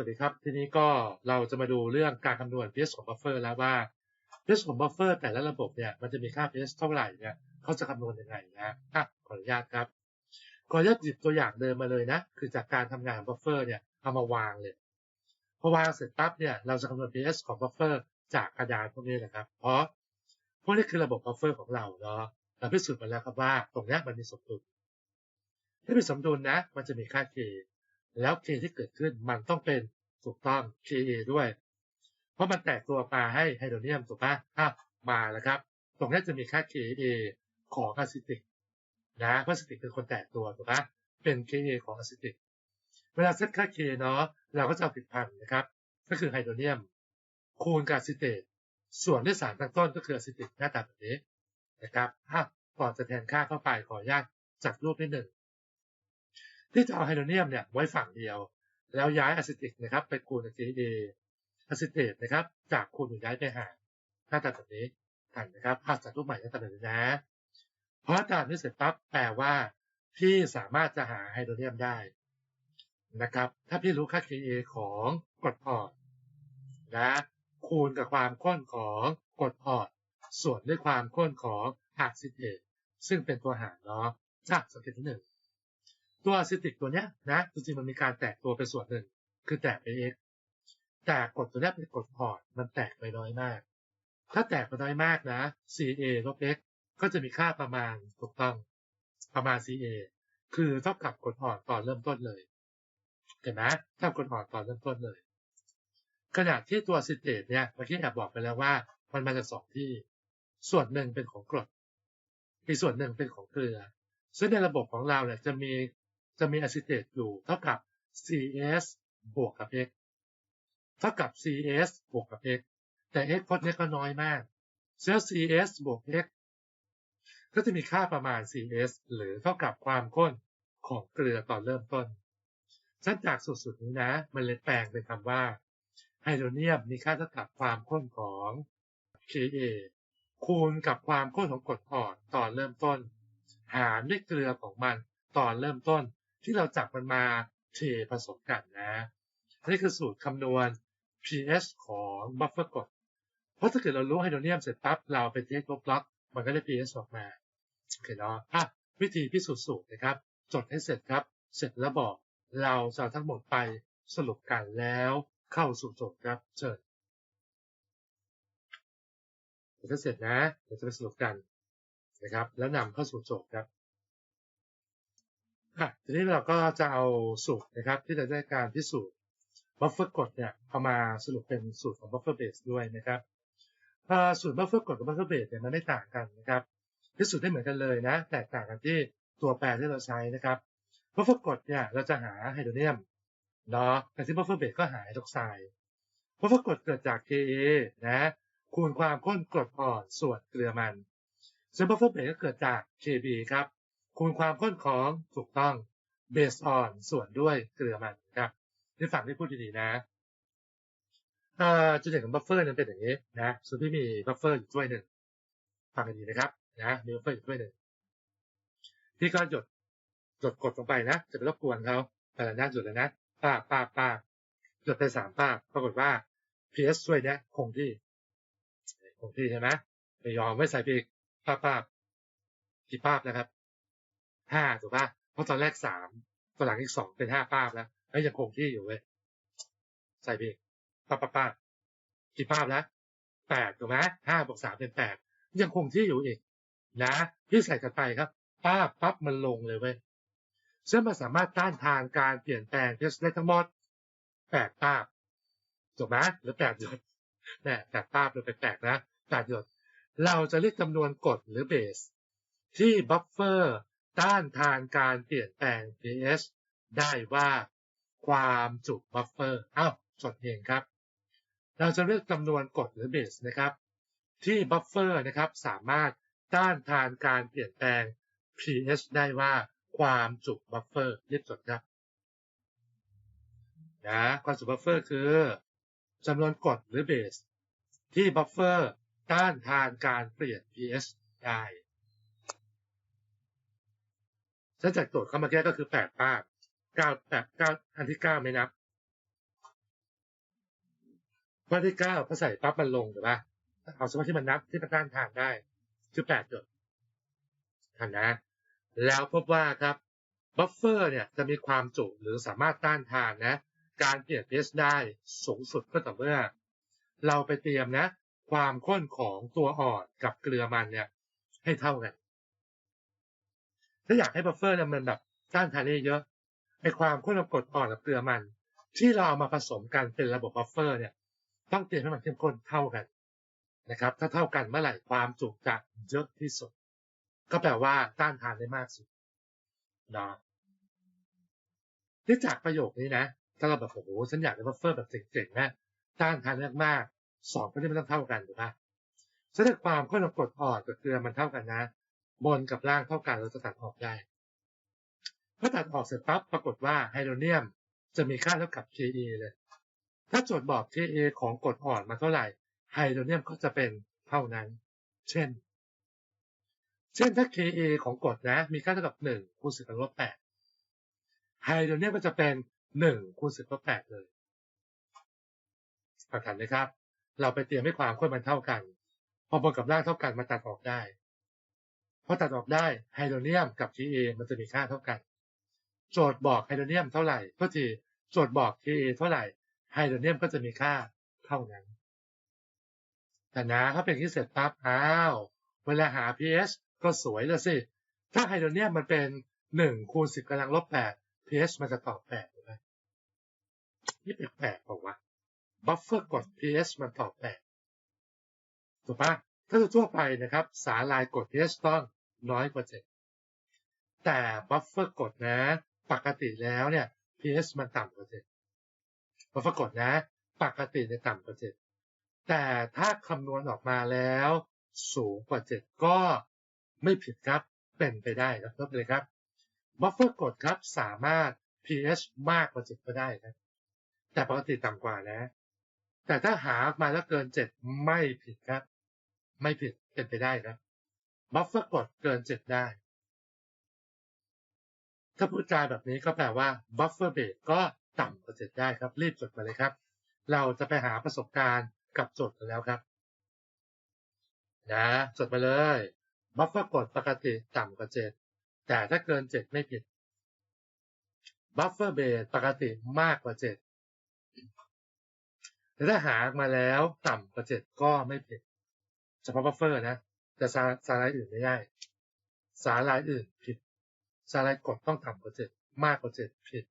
สวัสดีครับ ทีนี้ก็เราจะมาดูเรื่องการคำนวณ pH ของบัฟเฟอร์แล้วว่า pH ของบัฟเฟอร์แต่ละระบบเนี่ยมันจะมีค่า pH เท่าไหร่เนี่ยเขาจะคำนวณยังไงนะอะขออนุญาตครับ ขออนุญาตหยิบตัวอย่างเดิมมาเลยนะ คือจากการทำงานของบัฟเฟอร์เนี่ยเอามาวางเลย พอวางเสร็จปั๊บเนี่ยเราจะคำนวณ pH ของบัฟเฟอร์จากกระดานพวกนี้นะครับ เพราะพวกนี้คือระบบบัฟเฟอร์ของเราเนาะเราพิสูจน์มาแล้วครับว่า ตรงนี้มันมีสมดุลถ้ามีสมดุลนะ มันจะมีค่า k แล้ว k ที่เกิดขึ้นมันต้องเป็นถูกต้อง K ด้วย เพราะมันแตกตัวมาให้ไฮโดรเนียมถูกปะอะมาแล้วครับ ตรงนี้จะมีค่า ka ของอะซิติกนะเพราะอะซิติกเป็นคนแตกตัวถูกปะเป็น ka ของอะซิติกเวลาเซตค่า k เนาะเราก็จะเอาผิดพันธ์นะครับ ก็คือไฮโดรเนียม คูณกับอะซิเตตส่วนด้วยสารตั้งต้นก็คืออะซิติกหน้าตาแบบนี้นะครับอะก่อนจะแทนค่าเข้าไปขออนุญาตจัดรูปนิดหนึ่ง ที่จะเอาไฮโดรเนียมเนี่ยไว้ฝั่งเดียว แล้วย้ายอะซิติกนะครับไปคูณกับ KA อะซิเตตนะครับ จากคูณหรือย้ายไปหารหน้าตาแบบนี้ทันนะครับภาพจากรูปใหม่หน้าตาแบบนี้นะเพราะตามนี้เสร็จปั๊บแปลว่าพี่สามารถจะหาไฮโดรเนียมได้นะครับ ถ้าพี่รู้ค่า KA ของกรดอ่อนนะคูณกับความข้นของกรดอ่อนส่วนด้วยความข้นของอะซิเตตซึ่งเป็นตัวหารเนาะจากสังเกตที่หนึ่ง ตัวอะซิติกตัวเนี้ยนะจริงๆมันมีการแตกตัวไปส่วนหนึ่ง คือแตกไป x แต่กรดตัวเนี้ยเป็นกรดอ่อนมันแตกไปน้อยมาก ถ้าแตกไปน้อยมากนะ Ca ลบ x ก็จะมีค่าประมาณถูกต้องประมาณ Ca คือเท่ากับกรดอ่อนตอนเริ่มต้นเลยเห็นไหมเท่ากับกรดอ่อนตอนเริ่มต้นเลย ขณะที่ตัวซิเตตเนี่ยเมื่อกี้แอบบอกไปแล้วว่า มันมาจากสองที่ ส่วนหนึ่งเป็นของกรดอีกส่วนหนึ่งเป็นของเกลือซึ่งในระบบของเราเนี่ยจะมี จะมีอซิเตตอยู่เท่ากับ CS บวกกับ X เท่ากับ CS บวกกับ X แต่ X พจน์นี้ก็น้อยมากเสื้อ CS บวก X ก็จะมีค่าประมาณ CS หรือเท่ากับความข้นของเกลือตอนเริ่มต้นชั้นจากสุดๆนี้นะ มันเลยแปลงเป็นคำว่าไฮโดรเนียมมีค่าเท่ากับความข้นของ Ka คูณกับความข้นของกรดอ่อนตอนเริ่มต้น หารด้วยเกลือของมันตอนเริ่มต้น ที่เราจับมันมาเทผสมกันนะนี่คือสูตรคำนวณ pH ของบัฟเฟอร์กรดเพราะถ้าเกิดเรารู้ไฮโดรเนียมเสร็จปั๊บเราไปเทคลบล็อกมันก็ได้ pH ออกมาโอเคเนาะอะวิธีพิสูจน์สูตรนะครับ จดให้เสร็จครับ เสร็จแล้วบอกเราจะทั้งหมดไปสรุปกันแล้วเข้าสู่โจทย์ครับเชิญเดี๋ยวเสร็จนะเดี๋ยวจะไปสรุปกันนะครับ แล้วนำเข้าสู่โจทย์ครับ อะทีนี้เราก็จะเอาสูตรนะครับ ที่จะได้การพิสูจน์บัฟเฟอร์กดเนี่ยเอามาสรุปเป็นสูตรของบัฟเฟอร์เบสด้วยนะครับสูตรบัฟเฟอร์กดกับบัฟเฟอร์เบสเนี่ยมันไม่ต่างกันนะครับพิสูจน์ได้เหมือนกันเลยนะ แตกต่างกันที่ตัวแปรที่เราใช้นะครับบัฟเฟอร์กดเนี่ยเราจะหาไฮโดรเนียมเนาะแต่ที่บัฟเฟอร์เบสก็หาไฮดรอกไซด์บัฟเฟอร์กดเกิดจาก Ka นะคูณความข้นกรดอ่อนส่วนเกลือมันส่วนบัฟเฟอร์เบสก็เกิดจาก Kb ครับ คูณความข้นของถูกต้อง based on ส่วนด้วยเกลือมันครับที่ฝั่งที่พูดดีๆนะจุดเด่นของบัฟเฟอร์นั้นเป็นอย่างนี้นะส่วนที่มีบัฟเฟอร์อยู่ด้วยหนึ่งฟังกันดีนะครับนะมีบัฟเฟอร์อยู่ด้วยหนึ่งที่ก็หยดหยดกดลงไปนะ จะไปรบกวนเขาแต่ละหน้าหยดเลยนะป้าป้าป้าหยดไปสามป้าปรากฏว่า PS ช่วยเนี้ยคงที่ คงที่ใช่ไหมไม่ยอมไม่ใส่ปีกป้าป้ากี่ป้านะครับ ห้าถูกป่ะเพราะตอนแรกสามตอนหลังอีกสองเป็นห้าป้าบแล้วแล้วยังคงที่อยู่เว้ยใส่ไปป้าป้าป้ากี่ป้าบแล้วแปดถูกไหมห้าบวกสามเป็นแปดยังคงที่อยู่อีกนะพี่ใส่กันไปครับ ป้าปั๊บมันลงเลยเว้ยซึ่งมันสามารถต้านทานการเปลี่ยนแปลงเพสได้ทั้งหมดแปดป้าบถูกไหมหรือแปดหยดแน่แปดป้าบหรือแปดนะแปดหยดเราจะเรียกจำนวนกฎหรือเบส ที่บัฟเฟอร์ ต้านทานการเปลี่ยนแปลง pH ได้ว่าความจุบัฟเฟอร์อ้าวจดเองครับ เราจะเลือกจำนวนกฎหรือเบสนะครับ ที่บัฟเฟอร์นะครับสามารถต้านทานการเปลี่ยนแปลง pH ได้ว่าความจุบัฟเฟอร์เรียบจดครับนะความจุบัฟเฟอร์คือจำนวนกฎหรือเบสที่บัฟเฟอร์ต้านทานการเปลี่ยน pH ได้ ถ้าจากโจทย์เข้ามาแก้ก็คือแปดป้าเก้าแปดเก้าอันที่เก้าไม่นับข้อที่เก้าพอใส่ปั๊บมันลงถูกปะเอาสมมติที่มันนับที่มันต้านทานได้คือแปดจุดทันนะ แล้วพบว่าครับบัฟเฟอร์เนี่ยจะมีความจุหรือสามารถต้านทานนะ การเปลี่ยนเพสได้สูงสุดก็ต่อเมื่อ เราไปเตรียมนะ ความข้นของตัวอ่อนกับเกลือมันเนี่ย ให้เท่ากัน ถ้าอยากให้บัฟเฟอร์เนี่ยมันแบบต้านทานได้เยอะไอความข้นของกรดอ่อนกับเกลือมัน ที่เราเอามาผสมกันเป็นระบบบัฟเฟอร์เนี่ย ต้องเตรียมให้มันเข้มข้นเท่ากันนะครับ ถ้าเท่ากันเมื่อไหร่ความจุจะเยอะที่สุด ก็แปลว่าต้านทานได้มากสุดนะที่จากประโยคนี้นะ ถ้าเราแบบโอ้โหฉันอยากได้บัฟเฟอร์แบบเจ๋งๆนะต้านทานมากๆสองคนนี้มันต้องเท่ากันถูกปะแสดงความข้นของกรดอ่อนกับเกลือมันเท่ากันนะ บนกับล่างเท่ากันเราจะตัดออกได้พอตัดออกเสร็จปั๊บปรากฏว่าไฮโดรเนียมจะมีค่าเท่ากับ Ke เลย ถ้าโจทย์บอก Ka ของกรดอ่อนมาเท่าไหร่ไฮโดรเนียมก็จะเป็นเท่านั้น เช่น เช่นถ้า Ka ของกรดนะ มีค่าเท่ากับ1คูณ10กำลังลบ8ไฮโดรเนียมก็จะเป็น1คูณ10ลบ8เลยประกันนะครับ เราไปเตรียมให้ความข้นมันเท่ากัน พอบนกับล่างเท่ากันมาตัดออกได้ อตัดออกได้ไฮโดรเนียมกับ Ka มันจะมีค่าเท่ากัน โจทย์บอกไฮโดรเนียมเท่าไหร่ก็ทีโจทย์บอก Ka เท่าไหร่ไฮโดรเนียมก็จะมีค่าเท่านั้น แต่นะถ้าเป็นที่เสร็จปั๊บอ้าวเวลาหา pH ก็สวยแล้วสิ ถ้าไฮโดรเนียมมันเป็น1คูณ10กำลังลบ8 pH มันจะตอบ8ถูกไหมนี่แปลกๆบอกว่าบัฟเฟอร์กด pH มันตอบ8ถูกปะถ้าทั่วไปนะครับ สาลายกด pH ต้อง น้อยกว่า 7 แต่บัฟเฟอร์กดนะ ปกติแล้วเนี่ย pH มันต่ำกว่า 7 บัฟเฟอร์กดนะ ปกติในต่ำกว่า 7 แต่ถ้าคำนวณออกมาแล้ว สูงกว่า 7 ก็ไม่ผิดครับเป็นไปได้ครับเลยครับบัฟเฟอร์กดครับสามารถ pH มากกว่า 7 ก็ได้นะแต่ปกติต่ำกว่านะ แต่ถ้าหามาแล้วเกิน 7 ไม่ผิดครับ ไม่ผิดเป็นไปได้ครับ บัฟเฟอร์กดเกิน7ได้ ถ้าพูดจาแบบนี้ก็แปลว่าบัฟเฟอร์เบสก็ต่ำกว่า7ได้ครับ รีบจดมาเลยครับ เราจะไปหาประสบการณ์กับจทย์กันแล้วครับ นะจดมาเลยบัฟเฟอร์กดปกติต่ำกว่า7แต่ถ้าเกิน7ไม่ผิดบัฟเฟอร์เบสปกติมากกว่า7แต่ถ้าหามาแล้วต่ำกว่า7ก็ไม่ผิดเฉพาะบัฟเฟอร์นะ แต่สาสาลายอื่นไม่ได้ สาลายอื่นผิด สาลายกดต้องต่ำกว่า7มากกว่า7ผิด